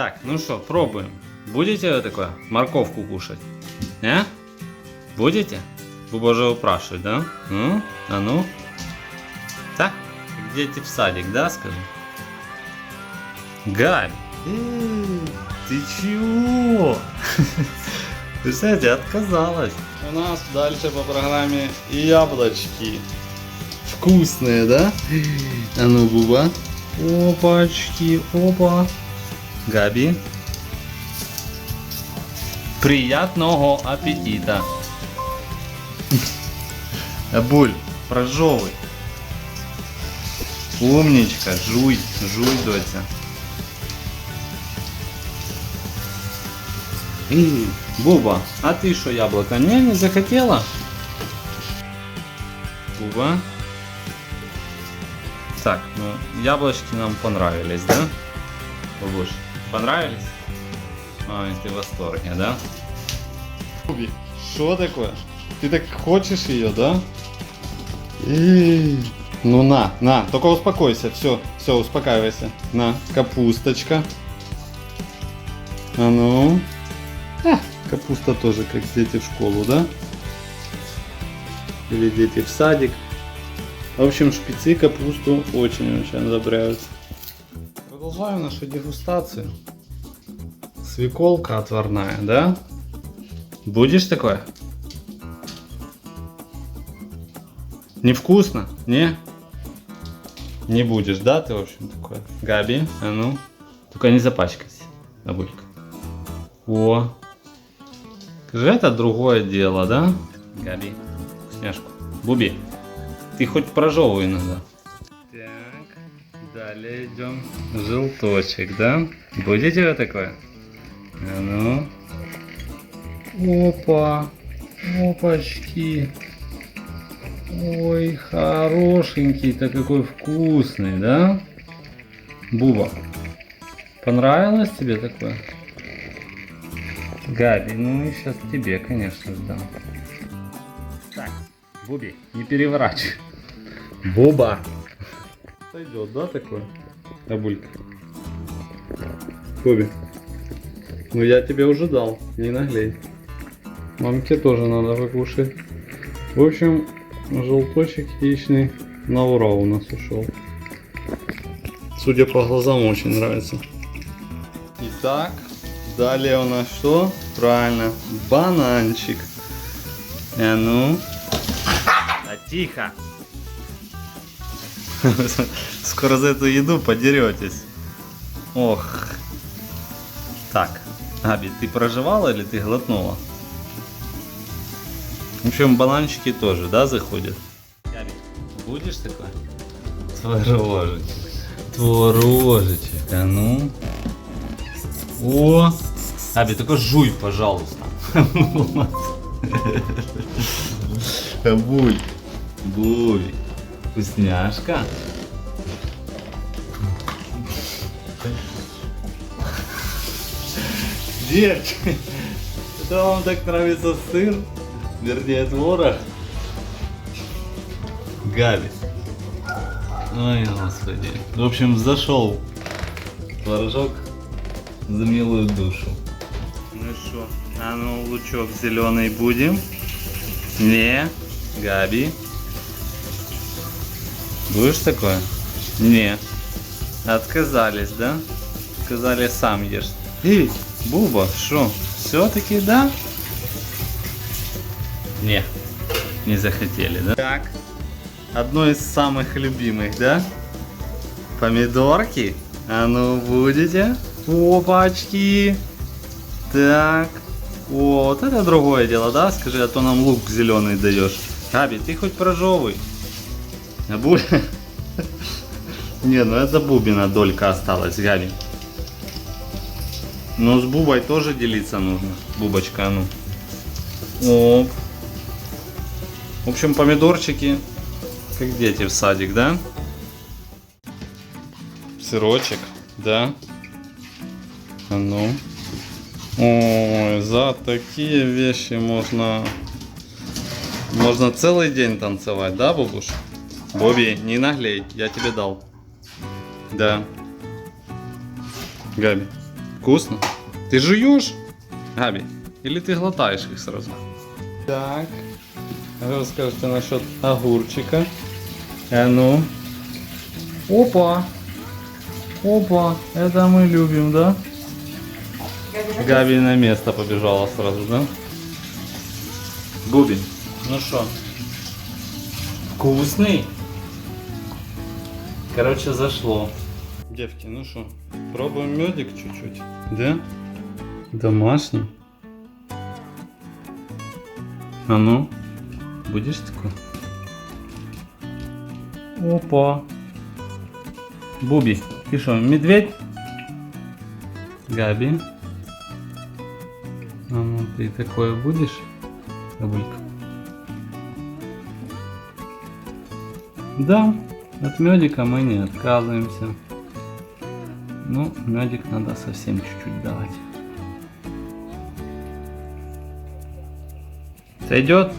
Так, ну что, пробуем. Будете такое морковку кушать? Не? Будете? Буба же упрашивает, да? Ну, а ну? Так, дети в садик, да, скажи? Габи, э, ты чего? Представляете, отказалась. У нас дальше по программе яблочки. Вкусные, да? А ну, Буба. Опачки, опа. Габи. Приятного аппетита. Буль, прожевывай. Умничка, жуй, жуй. М, Буба, а ты что, яблоко? Не, не захотела? Буба. Так, ну, яблочки нам понравились, да? Бабуш, понравились? Ой, ты в восторге, да? Буби, что такое? Ты так хочешь ее, да? Эй, Ну на, на, только успокойся, все, все, успокаивайся. На, капусточка. А ну. А, капуста тоже, как дети в школу, да? Или дети в садик. В общем, шпицы капусту очень-очень одобряют. Продолжаем нашу дегустацию. Свеколка отварная, да? Будешь такое? Невкусно? Не? Не будешь, да, ты, в общем, такое? Габи, а ну. Только не запачкайся, бабулька. О. Скажи, это другое дело, да? Габи, вкусняшку. Буби, ты хоть прожевывай иногда. Далее идем. Желточек, да? Будете вы такое? А ну. Опа. Опачки. Ой, хорошенький-то какой вкусный, да? Буба, понравилось тебе такое? Габи, ну и сейчас тебе, конечно, сдам. Так, Буби, не переворачивай. Буба. Сойдет, да, такое? Бабулька. Буби. Ну я тебе уже дал, не наглей. Мамке тоже надо покушать. В общем, желточек яичный на ура у нас ушел. Судя по глазам, очень нравится. Итак, далее у нас что? Правильно, бананчик. А ну. А тихо. Скоро за эту еду подеретесь. Ох. Так, Аби, ты проживала или ты глотнула? В общем, бананчики тоже, да, заходят? Габи, будешь такой? Творожечек. Творожечек, а ну. О! Аби, только жуй, пожалуйста. Буль. Буль. Вкусняшка. Девочки, это вам так нравится сыр? Вернее, творог? Габи. Ой, господи. В общем, зашел творожок за милую душу. Ну что, а ну лучок зеленый будем? Не, Габи. Будешь такое? Не. Отказались, да? Сказали сам ешь. Эй, Буба, что? Все-таки да? Не, не захотели, да? Так, одно из самых любимых, да? Помидорки? А ну, будете? Опачки! Так, вот это другое дело, да? Скажи, а то нам лук зеленый даешь. Габи, ты хоть прожевывай. А Бу... Не, ну это Бубина долька осталась, Габи. Но с Бубой тоже делиться нужно. Бубочка, а ну. Оп. В общем, помидорчики, как дети в садик, да? Сырочек, да? А ну. Ой, за такие вещи можно... Можно целый день танцевать, да, бабуш? Боби, не наглей, я тебе дал. Да. Габи. Вкусно? Ты жуешь, Габи? Или ты глотаешь их сразу? Так. Расскажите насчет огурчика. А ну. Опа. Опа. Это мы любим, да? Габи на место побежала сразу, да? Буби. Ну что? Вкусный? Короче, зашло. Девки, ну что, пробуем медик чуть-чуть. Да? Домашний. А ну, будешь такой? Опа. Буби, ты что, медведь? Габи. А ну, ты такое будешь? Бабулька. Да, от медика мы не отказываемся. Ну, медик надо совсем чуть-чуть давать. Сойдет?